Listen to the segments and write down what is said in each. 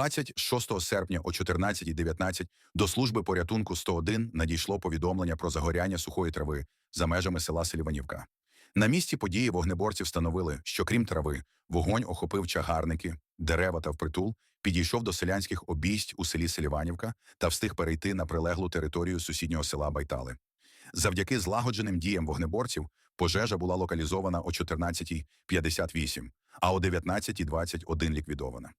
26 серпня о 14.19 до служби порятунку 101 надійшло повідомлення про загоряння сухої трави за межами села Селіванівка. На місці події вогнеборці встановили, що крім трави, вогонь охопив чагарники, дерева та впритул, підійшов до селянських обійсть у селі Селіванівка та встиг перейти на прилеглу територію сусіднього села Байтали. Завдяки злагодженим діям вогнеборців пожежа була локалізована о 14.58, а о 19.21 ліквідована.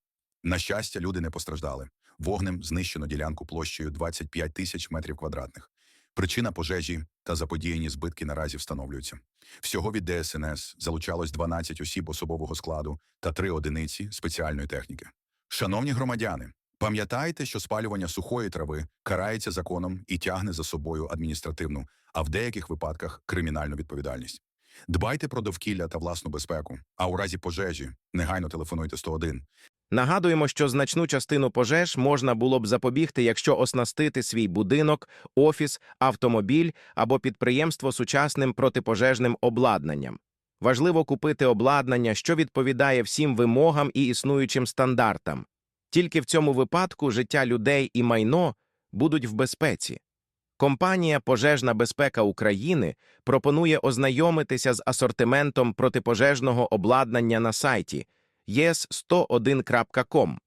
На щастя, люди не постраждали. Вогнем знищено ділянку площею 25 тисяч метрів квадратних. Причина пожежі та заподіяні збитки наразі встановлюються. Всього від ДСНС залучалось 12 осіб особового складу та 3 одиниці спеціальної техніки. Шановні громадяни, пам'ятайте, що спалювання сухої трави карається законом і тягне за собою адміністративну, а в деяких випадках кримінальну відповідальність. Дбайте про довкілля та власну безпеку, а у разі пожежі негайно телефонуйте 101. Нагадуємо, що значну частину пожеж можна було б запобігти, якщо оснастити свій будинок, офіс, автомобіль або підприємство сучасним протипожежним обладнанням. Важливо купити обладнання, що відповідає всім вимогам і існуючим стандартам. Тільки в цьому випадку життя людей і майно будуть в безпеці. Компанія Пожежна безпека України пропонує ознайомитися з асортиментом протипожежного обладнання на сайті yes101.com.